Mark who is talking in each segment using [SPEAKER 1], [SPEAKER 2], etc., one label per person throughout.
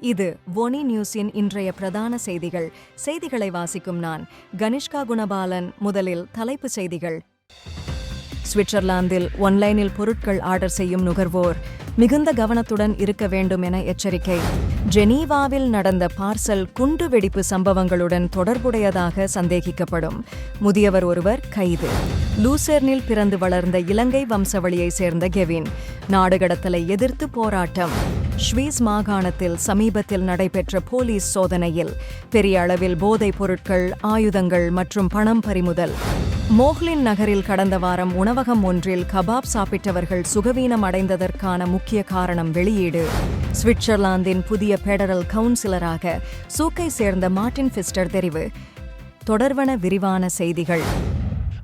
[SPEAKER 1] இது ஒனி நியூஸின் இன்றைய பிரதான செய்திகள். செய்திகளை வாசிக்கும் நான் கனிஷ்கா குணபாலன். முதலில் தலைப்புச் செய்திகள். சுவிட்சர்லாந்தில் ஒன்லைனில் பொருட்கள் ஆர்டர் செய்யும் நுகர்வோர். மிகுந்த கவனத்துடன் இருக்க வேண்டும் என எச்சரிக்கை. ஜெனீவாவில் நடந்த பார்சல் குண்டு வெடிப்பு சம்பவங்களுடன் தொடர்புடையதாக சந்தேகிக்கப்படும். முதியவர் ஒருவர் கைது. லூசெர்னில் பிறந்து வளர்ந்த இலங்கை வம்சவழியை சேர்ந்த கெவின். நாடுகடத்தலை எதிர்த்து போராட்டம். ஸ்வீஸ் மாகாணத்தில் சமீபத்தில் நடைபெற்ற போலீஸ் சோதனையில் பெரிய அளவில் போதைப் பொருட்கள் ஆயுதங்கள் மற்றும் பணம் பறிமுதல். மோஹ்லின் நகரில் கடந்த வாரம் உணவகம் ஒன்றில் கபாப் சாப்பிட்டவர்கள் சுகவீனம் அடைந்ததற்கான முக்கிய காரணம் வெளியீடு. சுவிட்சர்லாந்தின் புதிய பெடரல் கவுன்சிலராக சூக்கை சேர்ந்த மார்டின் ஃபிஸ்டர் தெரிவு. தொடர்வன விரிவான செய்திகள்.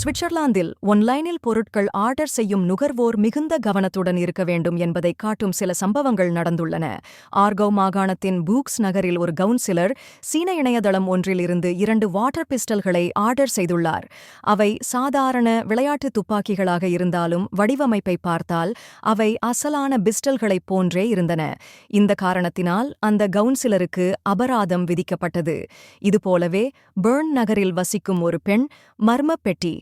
[SPEAKER 1] சுவிட்சர்லாந்தில் ஒன்லைனில் பொருட்கள் ஆர்டர் செய்யும் நுகர்வோர் மிகுந்த கவனத்துடன் இருக்க வேண்டும் என்பதை காட்டும் சில சம்பவங்கள் நடந்துள்ளன. ஆர்கவ் மாகாணத்தின் பூக்ஸ் நகரில் ஒரு கவுன்சிலர் சீன இணையதளம் ஒன்றில் இருந்து இரண்டு வாட்டர் பிஸ்டல்களை ஆர்டர் செய்துள்ளார். அவை சாதாரண விளையாட்டு துப்பாக்கிகளாக இருந்தாலும் வடிவமைப்பை பார்த்தால் அவை அசலான பிஸ்டல்களைப் போன்றே இருந்தன. இந்த காரணத்தினால் அந்த கவுன்சிலருக்கு அபராதம் விதிக்கப்பட்டது. இதுபோலவே பெர்ன் நகரில் வசிக்கும் ஒரு பெண் மர்ம பெட்டி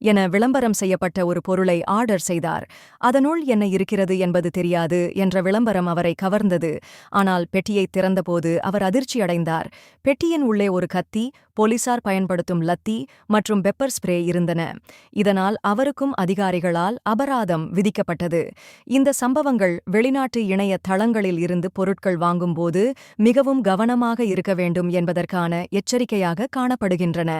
[SPEAKER 1] என விளம்பரம் செய்யப்பட்ட ஒரு பொருளை ஆர்டர் செய்தார். அதனுள் என்ன இருக்கிறது என்பது தெரியாது என்ற விளம்பரம் அவரை கவர்ந்தது. ஆனால் பெட்டியை திறந்தபோது அவர் அதிர்ச்சியடைந்தார் பெட்டியின் உள்ளே ஒரு கத்தி போலீசார் பயன்படுத்தும் லத்தி மற்றும் பெப்பர் ஸ்ப்ரே இருந்தன. இதனால் அவருக்கும் அதிகாரிகளால் அபராதம் விதிக்கப்பட்டது. இந்த சம்பவங்கள் வெளிநாட்டு இணைய தளங்களில் இருந்து பொருட்கள் வாங்கும்போது மிகவும் கவனமாக இருக்க வேண்டும் என்பதற்கான எச்சரிக்கையாக காணப்படுகின்றன.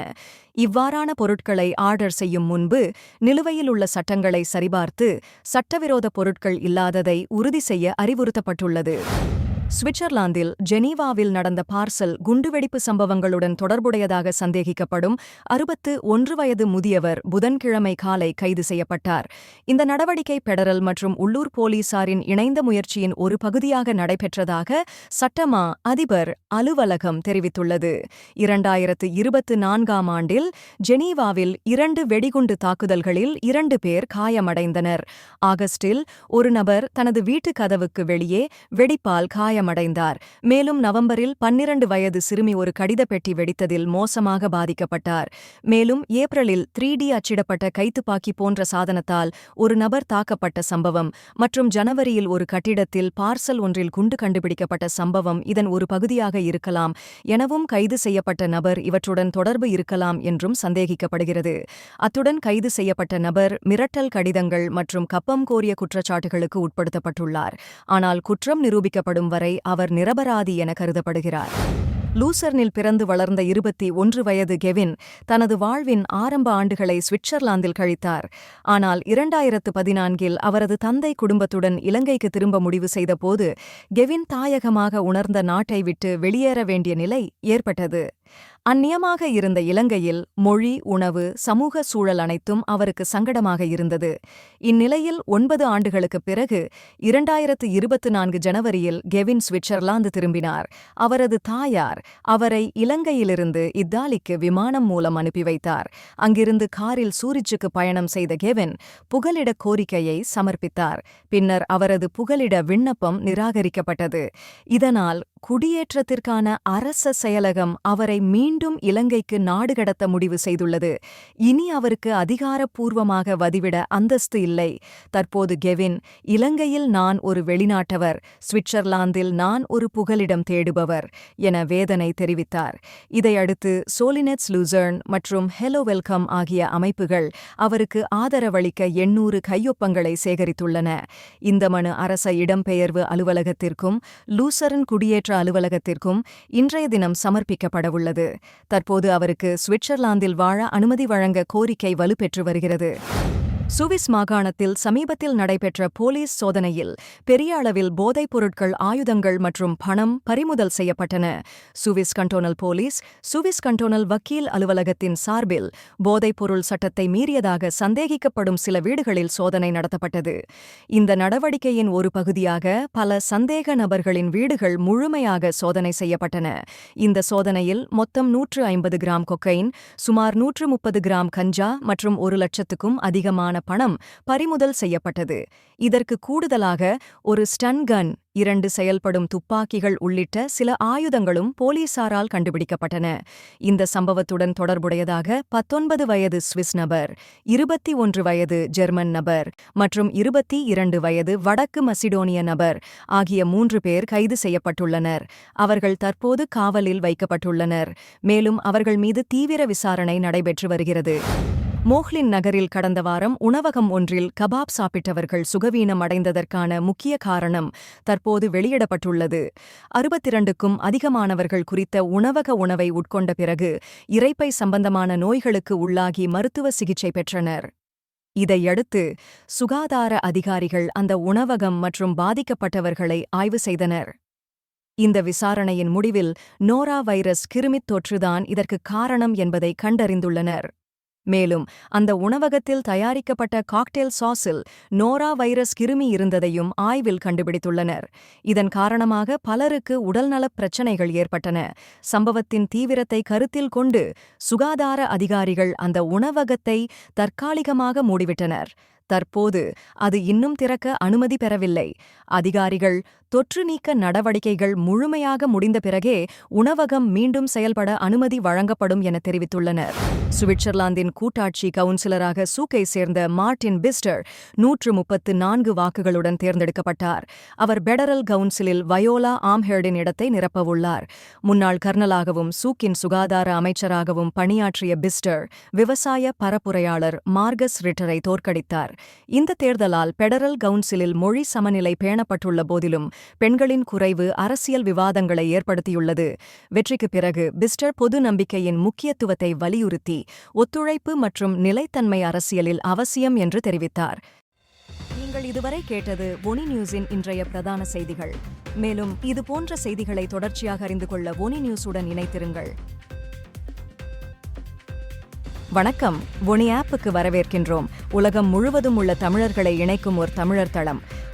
[SPEAKER 1] இவ்வாறான பொருட்களை ஆர்டர் செய்யும் முன்பு நிலுவையில் உள்ள சட்டங்களை சரிபார்த்து சட்டவிரோத பொருட்கள் இல்லாததை உறுதி செய்ய அறிவுறுத்தப்பட்டுள்ளது. சுவிட்சர்லாந்தில் ஜெனீவாவில் நடந்த பார்சல் குண்டுவெடிப்பு சம்பவங்களுடன் தொடர்புடையதாக சந்தேகிக்கப்படும் அறுபத்து ஒன்று வயது முதியவர் புதன்கிழமை காலை கைது செய்யப்பட்டார். இந்த நடவடிக்கை பெடரல் மற்றும் உள்ளூர் போலீசாரின் இணைந்த முயற்சியின் ஒரு பகுதியாக நடைபெற்றதாக சட்டமா அதிபர் அலுவலகம் தெரிவித்துள்ளது. இரண்டாயிரத்து இருபத்து நான்காம் ஆண்டில் ஜெனீவாவில் இரண்டு வெடிகுண்டு தாக்குதல்களில் இரண்டு பேர் காயமடைந்தனர். ஆகஸ்டில் ஒரு நபர் தனது வீட்டு கதவுக்கு வெளியே வெடிப்பால் காய காயமடைந்தார். மேலும் நவம்பரில் பன்னிரண்டு வயது சிறுமி ஒரு கடித பெட்டி வெடித்ததில் மோசமாக பாதிக்கப்பட்டார். மேலும் ஏப்ரலில் த்ரீ டி அச்சிடப்பட்ட கைத்துப்பாக்கி போன்ற சாதனத்தால் ஒரு நபர் தாக்கப்பட்ட சம்பவம் மற்றும் ஜனவரியில் ஒரு கட்டிடத்தில் பார்சல் ஒன்றில் குண்டு கண்டுபிடிக்கப்பட்ட சம்பவம் இதன் ஒரு பகுதியாக இருக்கலாம் எனவும் கைது செய்யப்பட்ட நபர் இவற்றுடன் தொடர்பு இருக்கலாம் என்றும் சந்தேகிக்கப்படுகிறது. அத்துடன் கைது செய்யப்பட்ட நபர் மிரட்டல் கடிதங்கள் மற்றும் கப்பம் கோரிய குற்றச்சாட்டுகளுக்கு உட்படுத்தப்பட்டுள்ளார். ஆனால் குற்றம் நிரூபிக்கப்படும் வரை அவர் நிரபராதி என கருதப்படுகிறார். லூசர்னில் பிறந்து வளர்ந்த இருபத்தி ஒன்று வயது கெவின் தனது வாழ்வின் ஆரம்ப ஆண்டுகளை சுவிட்சர்லாந்தில் கழித்தார். ஆனால் இரண்டாயிரத்து பதினான்கில் அவரது தந்தை குடும்பத்துடன் இலங்கைக்கு திரும்ப முடிவு செய்தபோது கெவின் தாயகமாக உணர்ந்த நாட்டை விட்டு வெளியேற வேண்டிய நிலை ஏற்பட்டது. அந்நியமாக இருந்த இலங்கையில் மொழி உணவு சமூக சூழல் அனைத்தும் அவருக்கு சங்கடமாக இருந்தது. இந்நிலையில் ஒன்பது ஆண்டுகளுக்குப் பிறகு இரண்டாயிரத்து இருபத்து நான்கு ஜனவரியில் கெவின் சுவிட்சர்லாந்து திரும்பினார். அவரது தாயார் அவரை இலங்கையிலிருந்து இத்தாலிக்கு விமானம் மூலம் அனுப்பி வைத்தார். அங்கிருந்து காரில் சூரிச்சுக்கு பயணம் செய்த கெவின் புகலிட கோரிக்கையை சமர்ப்பித்தார். பின்னர் அவரது புகலிட விண்ணப்பம் நிராகரிக்கப்பட்டது. இதனால் குடியேற்றத்திற்கான அரச செயலகம் அவரை மீண்டும் இலங்கைக்கு நாடு கடத்த முடிவு செய்துள்ளது. இனி அவருக்கு அதிகாரப்பூர்வமாக வதிவிட அந்தஸ்து இல்லை. தற்போது கெவின் இலங்கையில் நான் ஒரு வெளிநாட்டவர் சுவிட்சர்லாந்தில் நான் ஒரு புகலிடம் தேடுபவர் என வேதனை தெரிவித்தார். இதையடுத்து சோலினெட்ஸ் லூசர்ன் மற்றும் ஹெலோ வெல்கம் ஆகிய அமைப்புகள் அவருக்கு ஆதரவளிக்க எண்ணூறு கையொப்பங்களை சேகரித்துள்ளன. இந்த மனு அரச இடம்பெயர்வு அலுவலகத்திற்கும் லூசரன் குடியேற்ற அலுவலகத்திற்கும் இன்றைய தினம் சமர்ப்பிக்கப்படவுள்ளது. தற்போது அவருக்கு சுவிட்சர்லாந்தில் வாழ அனுமதி வழங்க கோரிக்கை வலுப்பெற்று வருகிறது. சுவிஸ் மாகாணத்தில் சமீபத்தில் நடைபெற்ற போலீஸ் சோதனையில் பெரிய அளவில் போதைப் பொருட்கள் ஆயுதங்கள் மற்றும் பணம் பறிமுதல் செய்யப்பட்டன. Swiss cantonal police Swiss cantonal வக்கீல் அலுவலகத்தின் சார்பில் போதைப்பொருள் சட்டத்தை மீறியதாக சந்தேகிக்கப்படும் சில வீடுகளில் சோதனை நடத்தப்பட்டது. இந்த நடவடிக்கையின் ஒரு பகுதியாக பல சந்தேக நபர்களின் வீடுகள் முழுமையாக சோதனை செய்யப்பட்டன. இந்த சோதனையில் மொத்தம் நூற்று ஐம்பது கிராம் கொக்கைன் சுமார் நூற்று முப்பது கிராம் கஞ்சா மற்றும் ஒரு லட்சத்துக்கும் அதிகமான பணம் பறிமுதல் செய்யப்பட்டது. இதற்கு கூடுதலாக ஒரு ஸ்டன் கன் இரண்டு செயல்படும் துப்பாக்கிகள் உள்ளிட்ட சில ஆயுதங்களும் போலீசாரால் கண்டுபிடிக்கப்பட்டன. இந்த சம்பவத்துடன் தொடர்புடையதாக பத்தொன்பது வயது சுவிஸ் நபர் இருபத்தி ஒன்று வயது ஜெர்மன் நபர் மற்றும் இருபத்தி இரண்டு வயது வடக்கு மசிடோனிய நபர் ஆகிய மூன்று பேர் கைது செய்யப்பட்டுள்ளனர். அவர்கள் தற்போது காவலில் வைக்கப்பட்டுள்ளனர். மேலும் அவர்கள் மீது தீவிர விசாரணை நடைபெற்று வருகிறது. மோஹ்லின் நகரில் கடந்த வாரம் உணவகம் ஒன்றில் கபாப் சாப்பிட்டவர்கள் சுகவீனம் அடைந்ததற்கான முக்கிய காரணம் தற்போது வெளியிடப்பட்டுள்ளது. அறுபத்திரண்டுக்கும் அதிகமானவர்கள் குறித்த உணவக உணவை உட்கொண்ட பிறகு இறைப்பை சம்பந்தமான நோய்களுக்கு உள்ளாகி மருத்துவ சிகிச்சை பெற்றனர். இதையடுத்து சுகாதார அதிகாரிகள் அந்த உணவகம் மற்றும் பாதிக்கப்பட்டவர்களை ஆய்வு செய்தனர். இந்த விசாரணையின் முடிவில் நோரா வைரஸ் கிருமித் தொற்றுதான் இதற்கு காரணம் என்பதை கண்டறிந்துள்ளனர். மேலும் அந்த உணவகத்தில் தயாரிக்கப்பட்ட காக்டெயில் சாஸில் நோரா வைரஸ் கிருமி இருந்ததையும் ஆய்வில் கண்டுபிடித்துள்ளனர். இதன் காரணமாக பலருக்கு உடல்நலப் பிரச்சினைகள் ஏற்பட்டன. சம்பவத்தின் தீவிரத்தை கருத்தில் கொண்டு சுகாதார அதிகாரிகள் அந்த உணவகத்தை தற்காலிகமாக மூடிவிட்டனர். தற்போது அது இன்னும் திறக்க அனுமதி பெறவில்லை. அதிகாரிகள் தொற்று நீக்க நடவடிக்கைகள் முழுமையாக முடிந்த பிறகே உணவகம் மீண்டும் செயல்பட அனுமதி வழங்கப்படும் என தெரிவித்துள்ளனர். சுவிட்சர்லாந்தின் கூட்டாட்சி கவுன்சிலராக சூக்கை சேர்ந்த மார்டின் பிஸ்டர் நூற்று முப்பத்து நான்கு வாக்குகளுடன் தேர்ந்தெடுக்கப்பட்டார். அவர் பெடரல் கவுன்சிலில் வயோலா ஆம்ஹெர்டின் இடத்தை நிரப்பவுள்ளார். முன்னாள் கர்னலாகவும் சூக்கின் சுகாதார அமைச்சராகவும் பணியாற்றிய பிஸ்டர் விவசாய பரப்புரையாளர் மார்கஸ் ரிட்டரை தோற்கடித்தார். இந்த தேர்தலால் பெடரல் கவுன்சிலில் மொழி சமநிலை பேணப்பட்டுள்ள போதிலும் பெண்களின் குறைவு அரசியல் விவாதங்களை ஏற்படுத்தியுள்ளது. வெற்றிக்கு பிறகு பிஸ்டர் பொது நம்பிக்கையின் முக்கியத்துவத்தை வலியுறுத்தி ஒத்துழைப்பு மற்றும் நிலைத்தன்மை அரசியலில் அவசியம் என்று தெரிவித்தார். நீங்கள் இதுவரை கேட்டது ஒனி நியூஸின் இன்றைய பிரதான செய்திகள். மேலும் இது போன்ற செய்திகளை தொடர்ச்சியாக அறிந்து கொள்ள ஒனி நியூஸுடன் இணைத்திருங்கள் வணக்கம். ஒனி ஆப்புக்கு வரவேற்கின்றோம். உலகம் முழுவதும் உள்ள தமிழர்களை இணைக்கும் ஒரு தமிழர் தளம்.